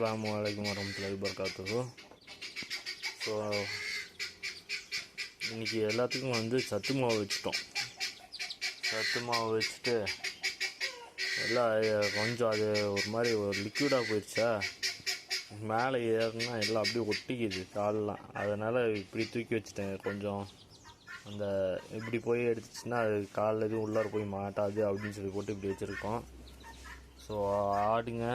Assalamualaikum warahmatullahi wabarakatuh. வபரகாத்துஹு so இன்றைக்கி எல்லாத்துக்கும் வந்து சத்து மாவு வச்சுட்டோம். சத்து மாவு வச்சுட்டு எல்லாம் கொஞ்சம் அது ஒரு மாதிரி ஒரு லிக்விடாக போயிடுச்சா? மேலே ஏறினா எல்லாம் அப்படியே ஒட்டிக்குது காலெலாம். அதனால் இப்படி தூக்கி வச்சுட்டேன். கொஞ்சம் அந்த இப்படி போய் எடுத்துச்சுன்னா அது காலில் எதுவும் உள்ளார போய் மாட்டாது அப்படின்னு சொல்லி போட்டு இப்படி வச்சுருக்கோம். ஸோ ஆடுங்க.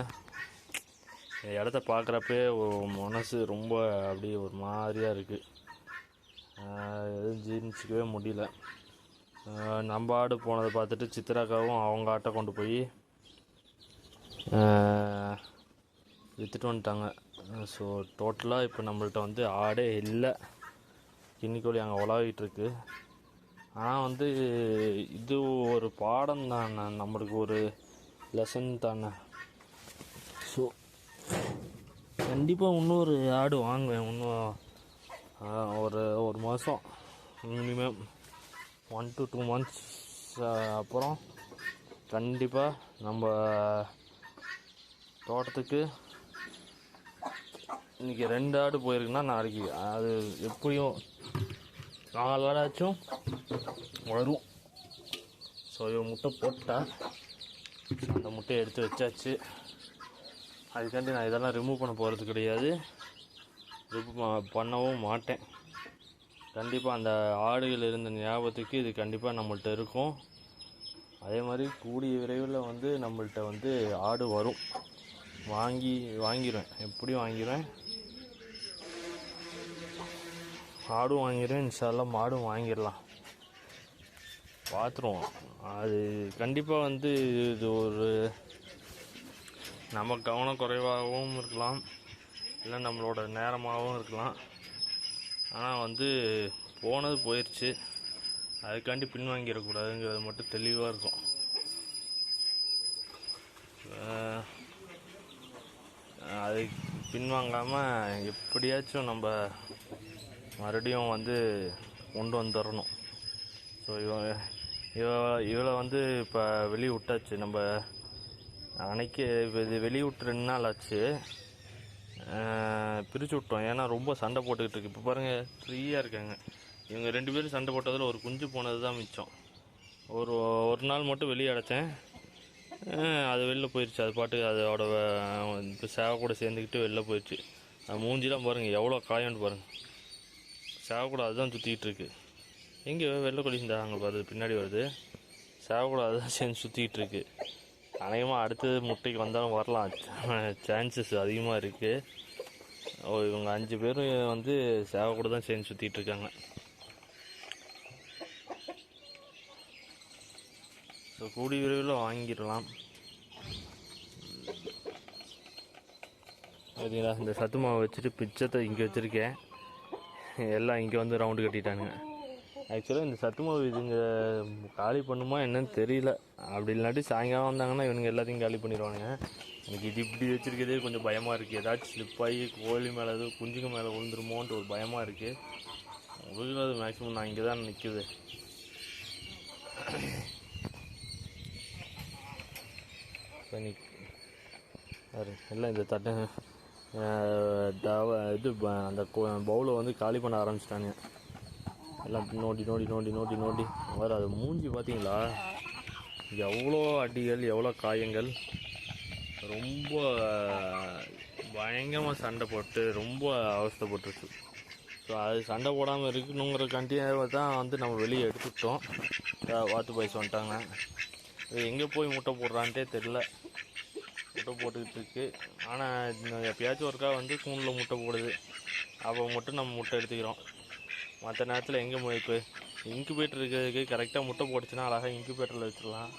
இந்த இடத்த பார்க்குறப்பே மனசு ரொம்ப அப்படியே ஒரு மாதிரியாக இருக்குது எதுவும் ஜீர்ணிச்சிக்கவே முடியல. நம்ம ஆடு போனதை பார்த்துட்டு சித்ராக்காவும் அவங்க ஆட்டை கொண்டு போய் விற்றுட்டு வந்துட்டாங்க. ஸோ டோட்டலாக இப்போ நம்மள்ட்ட வந்து ஆடே இல்லை. கிண்ணிக்கோழி அங்கே உலாவிட்டுருக்கு ஆனால் வந்து இது ஒரு பாடம் தானே. நம்மளுக்கு ஒரு லெசன் தானே. ஸோ கண்டிப்பாக இன்னொரு ஆடு வாங்குவேன் இன்னும் ஒரு ஒரு மாதம் minimum one to two months அப்புறம் கண்டிப்பாக நம்ம தோட்டத்துக்கு இன்றைக்கி ரெண்டு ஆடு போயிருக்குன்னா நாளைக்கு அது எப்படியும் நாலு ஆடாச்சும் வரும். ஸோ இவன் முட்டை போட்டால் அந்த முட்டையை எடுத்து வச்சாச்சு. அதுக்காண்டி நான் இதெல்லாம் ரிமூவ் பண்ண போகிறது கிடையாது. ரிமூவ் பண்ணவும் மாட்டேன். கண்டிப்பாக அந்த ஆடுகள் இருந்த ஞாபகத்துக்கு இது கண்டிப்பாக நம்மள்ட்ட இருக்கும். அதே மாதிரி கூடிய விரைவில் வந்து நம்மள்ட்ட வந்து ஆடு வரும். வாங்கி வாங்கிடுவேன் எப்படியும் வாங்கிடுவேன் ஆடும் வாங்கிடுவேன் இன்ஷால்லாம் மாடும் வாங்கிடலாம். பார்த்துருவோம். அது கண்டிப்பாக வந்து இது ஒரு நம்ம கவனம் குறைவாகவும் இருக்கலாம். இல்லை நம்மளோட நேரமாகவும் இருக்கலாம். ஆனால் வந்து போனது போயிடுச்சு அதுக்காண்டி பின்வாங்கிடக்கூடாதுங்கிறது மட்டும் தெளிவாக இருக்கும். அது பின்வாங்காமல் எப்படியாச்சும் நம்ம மறுபடியும் வந்து கொண்டு வந்துடணும் ஸோ இவ இவ இவளை வந்து இப்போ வெளியே விட்டாச்சு. நம்ம அன்னைக்கு இப்போ இது வெளியே விட்டு ரெண்டு நாள் ஆச்சு. பிரித்து விட்டோம். ஏன்னா ரொம்ப சண்டை போட்டுக்கிட்டு இருக்கு. இப்போ பாருங்கள் ஃப்ரீயாக இருக்காங்க. இவங்க ரெண்டு பேரும் சண்டை போட்டதில் ஒரு குஞ்சு போனது தான் மிச்சம். ஒரு ஒரு நாள் மட்டும் வெளியே அடைச்சேன். அது வெளில போயிடுச்சு அது பாட்டுக்கு அதோட இப்போ சேவை கூட சேர்ந்துக்கிட்டு வெளில போயிடுச்சு அது மூஞ்சிலாம் பாருங்கள் எவ்வளோ காயம்னு பாருங்கள் சேவை கூட அதுதான் சுற்றிக்கிட்டு இருக்கு. எங்கே வெள்ளை கொடி இருந்தாங்க அங்கே பின்னாடி வருது. சேவை கூட அதுதான் சேர்ந்து சுற்றிக்கிட்டு இருக்குது அநேகமாக அடுத்தது முட்டைக்கு வந்தாலும் வரலாம். சான்சஸ் அதிகமாக இருக்குது ஓ இவங்க அஞ்சு பேரும் வந்து சேவை கூட தான் சேர்ந்து சுற்றிட்டு இருக்காங்க. ஸோ கூடி விரைவில் வாங்கிடலாம். சரிங்களா இந்த சத்து மாவை வச்சுட்டு பிச்சத்தை இங்கே வச்சுருக்கேன். எல்லாம் இங்கே வந்து ரவுண்டு கட்டிட்டானுங்க. ஆக்சுவலாக இந்த சத்து மாவு இதுங்க காலி பண்ணுமா என்னன்னு தெரியல. அப்படி இல்லாட்டி சாயங்காலம் வந்தாங்கன்னா இவனுங்க எல்லாத்தையும் காலி பண்ணிடுவானுங்க. எனக்கு இது இப்படி வச்சுருக்கிறதே கொஞ்சம் பயமாக இருக்குது ஏதாச்சும் ஸ்லிப் ஆகி கோழி மேலே எதுவும் குஞ்சுங்க மேலே விழுந்துருமோன்ட்டு ஒரு பயமாக இருக்குது அது மேக்ஸிமம் நான் இங்கே தான் நிற்குது பண்ணி எல்லாம் இந்த தட்டை இது ப- அந்த பவுலை வந்து காலி பண்ண ஆரம்பிச்சிட்டானுங்க. எல்லாம் நோண்டி நோண்டி நோண்டி நோண்டி நோண்டி. வேறு அது மூஞ்சி பார்த்தீங்களா எவ்வளோ அடிகள் எவ்வளோ காயங்கள். ரொம்ப பயங்கரமாக சண்டை போட்டு ரொம்ப அவஸ்தப்பட்டுருச்சு ஸோ அது சண்டை போடாமல் இருக்கணுங்கிறக்காண்டி தான் வந்து நம்ம வெளியே எடுத்துக்கிட்டோம். வாத்து பாய்ஸ் வந்துட்டாங்க. இது எங்கே போய் முட்டை போடுறான்ட்டே தெரில முட்டை போட்டுக்கிட்டு இருக்கு. ஆனால் எப்பயாச்சும் ஒருக்கா வந்து கூண்டில் முட்டை போடுது. அப்போ மட்டும் நம்ம முட்டை எடுத்துக்கிறோம். மற்ற நேரத்தில் எங்கே முயப்பு இன்குபேட்டர் இருக்கிறதுக்கு கரெக்டாக முட்டை போட்டுச்சுன்னா அழகாக இன்குபேட்டரில் வச்சிடலாம்.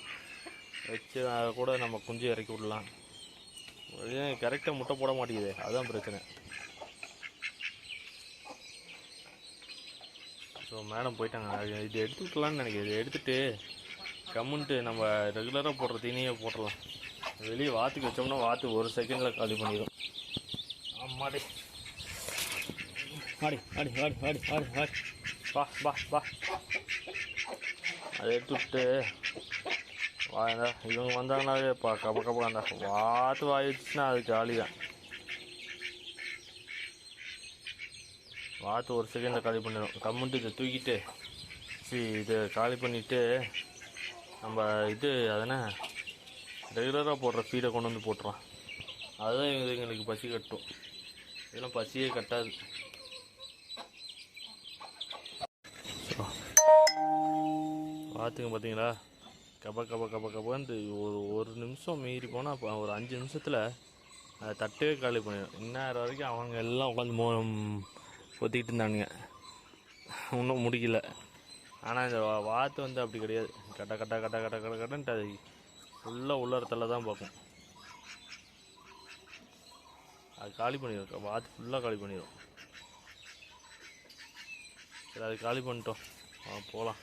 வச்சு அதை கூட நம்ம குஞ்சு இறக்கி விடலாம். ஏன் கரெக்டாக முட்டை போட மாட்டேங்குது அதுதான் பிரச்சனை. ஸோ மேடம் போயிட்டாங்க. இது எடுத்துக்கலாம்னு நினைக்கிறேன். இதை எடுத்துகிட்டு கம்முன்ட்டு நம்ம ரெகுலராக போடுற தீனியே போட்டுடலாம். வெளியே வாத்துக்கு வச்சோம்னா வாத்து ஒரு செகண்டில் காலி பண்ணிடும் ஆமாடி ஆடி ஆடி ஆடி ஆடி ஆடி ஆடி. வா வா வா. அதை எடுத்துட்டு வாங்க இவங்க வந்தாங்கனாவே இப்போ கப கபக்காண்டா வாத்து வாயிடுச்சுன்னா அது ஜாலி தான் வாத்து ஒரு செகண்டில் காலி பண்ணிடும் கம்முன்ட்டு இதை தூக்கிட்டு சரி இதை காலி பண்ணிவிட்டு நம்ம இது அதனே ரெகுலராக போடுற ஃபீடை கொண்டு வந்து போட்டுறான் அதுதான் இது எங்களுக்கு பசி கட்டும். இதெல்லாம் பசியே கட்டாது. வாத்துங்க பார்த்தீங்களா? கப கப கப கபன்ட்டு ஒரு ஒரு நிமிஷம் மீறி போனால் அப்போ ஒரு அஞ்சு நிமிஷத்தில் அதை தட்டவே காலி பண்ணிடும். இன்னும் வரைக்கும் அவங்க எல்லாம் உட்காந்து மோ பொத்திக்கிட்டு இருந்தானுங்க. இன்னும் முடிக்கல. ஆனால் இந்த வாத்து வந்து அப்படி கிடையாது. கட்ட கட்ட கட்ட கட்ட கட்ட கட்டன்ட்டு அது ஃபுல்லாக உள்ளறத்தில் தான் பார்க்கும். அது காலி பண்ணிடும். வாத்து ஃபுல்லாக காலி பண்ணிடும். சரி அது காலி பண்ணிட்டோம். ஆ போகலாம்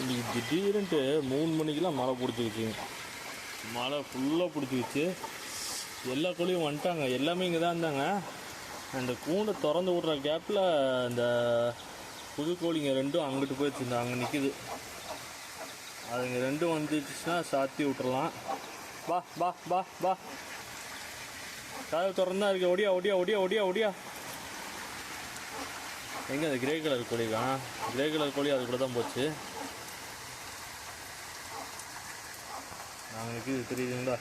இன்றைக்கி திடீர்னுட்டு மூணு மணிக்கெலாம் மழை பிடிச்சிருச்சு. மழை ஃபுல்லாக பிடிச்சிருச்சு. எல்லா கோழியும் வந்துட்டாங்க. எல்லாமே இங்கே தான் இருந்தாங்க. அந்த கூண்டை திறந்து விட்ற கேப்பில் அந்த புது கோழிங்க ரெண்டும் அங்கிட்டு போயிடுச்சு. அங்கே நிற்கிது அதுங்க ரெண்டும் வந்துச்சுன்னா சாத்தி விட்டுறலாம். பா பா பா பா கதவு திறந்தா இருக்கு. ஒடியா ஒடியா ஒடியா ஒடியா ஒடியா. எங்கே அந்த கிரே கலர் கோழி தான் கிரே கலர் கோழி அது கூட தான் போச்சு. நாங்கள் நிற்கிது தெரியுதுங்களா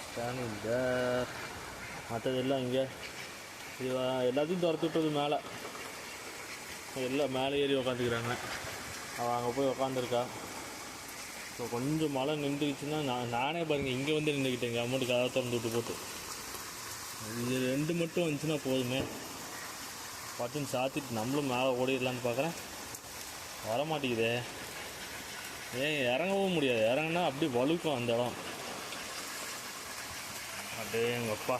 ஸ்டாண்டிங் தேர் மற்றதெல்லாம் இங்கே. இது எல்லாத்தையும் துரத்து விட்டது மேலே. எல்லாம் மேலே ஏறி உக்காந்துக்கிறாங்க. அவள் அங்கே போய் உக்காந்துருக்கா. ஸோ கொஞ்சம் மழை நின்றுக்குச்சுன்னா நான் நானே பாருங்கள் இங்கே வந்து நின்றுக்கிட்டேங்க அமௌண்ட்டு கதை திறந்து விட்டு போட்டு. இது ரெண்டு மட்டும் வந்துச்சுன்னா போதுமே. பட்டுன்னு சாத்திட்டு நம்மளும் மேலே ஓடிடலான்னு பார்க்குறேன் வர மாட்டேங்குதே ஏன் இறங்கவும் முடியாது. இறங்குனா அப்படியே வழுக்கும் அந்த இடம். அப்படியே எங்கள் அப்பா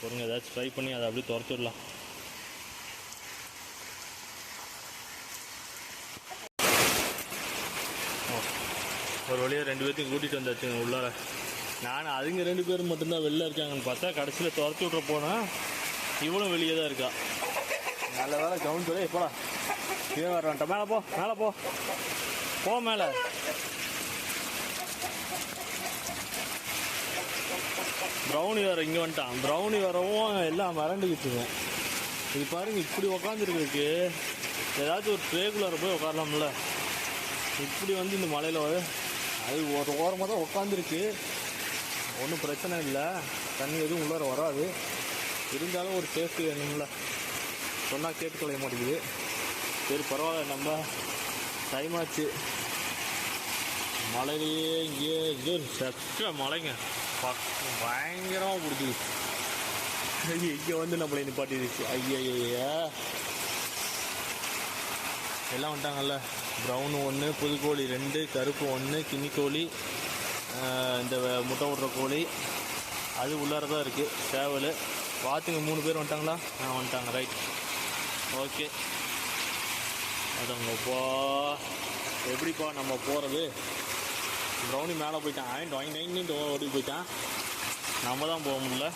பொருங்க ஏதாச்சும் ட்ரை பண்ணி அதை அப்படியே துரத்தி ஓ, ஒரு வழியாக ரெண்டு பேர்த்தையும் கூட்டிகிட்டு வந்தாச்சுங்க உள்ளார. நான் அதுங்க ரெண்டு பேரும் மட்டும்தான் வெளில இருக்காங்கன்னு பார்த்தா கடைசியில் துரத்தி விட்ற போனால் இவளும் வெளியே தான் இருக்கா. நல்ல வேலை கவுன் சொல்லி. போடா. கீழே வர வேண்டாம். மேலே போ மேலே போ. போ மேலே. ப்ரௌனி வேற இங்கே வந்துட்டான். ப்ரௌனி வரவும் எல்லாம் மறந்துக்கிச்சுங்க இது பாருங்க இப்படி உக்காந்துருக்குறதுக்கு ஏதாச்சும் ஒரு ட்ரேக்குள்ளார போய் உட்காரலாம்ல இப்படி வந்து இந்த மலையில் அது ஒரு ஓரமாக தான் உட்காந்துருக்கு ஒன்றும் பிரச்சனை இல்லை. தண்ணி எதுவும் உள்ளார வராது. இருந்தாலும் ஒரு சேஃப்டி வேணும்ல. சொன்னால் கேட்டு மாட்டேங்குது. சரி பரவாயில்ல நம்ம டைம் ஆச்சு. மலையிலேயே இங்கேயே இங்கே சக்க மழைங்க. பக் பயங்கரமாக பிடிச்சிருச்சு இங்கே வந்து நம்மளை நிப்பாட்டிடுச்சு. ஐயா எல்லாம் வந்துட்டாங்கல்ல. ப்ரௌன் ஒன்று புதுக்கோழி ரெண்டு கருப்பு ஒன்று கிண்ணிக்கோழி இந்த முட்டை விடுற கோழி. அது உள்ளார தான் இருக்குது சேவல். பார்த்துங்க மூணு பேர் வந்துட்டாங்களா? ஆ வந்துட்டாங்க ரைட் ஓகே. அதங்கப்பா எப்படிப்பா நம்ம போகிறது ப்ரௌனி மேலே போயிட்டான். ஆயிண்ட் வாங்கி நைன் ஓடி போயிட்டான். நம்ம தான் போக முடியல.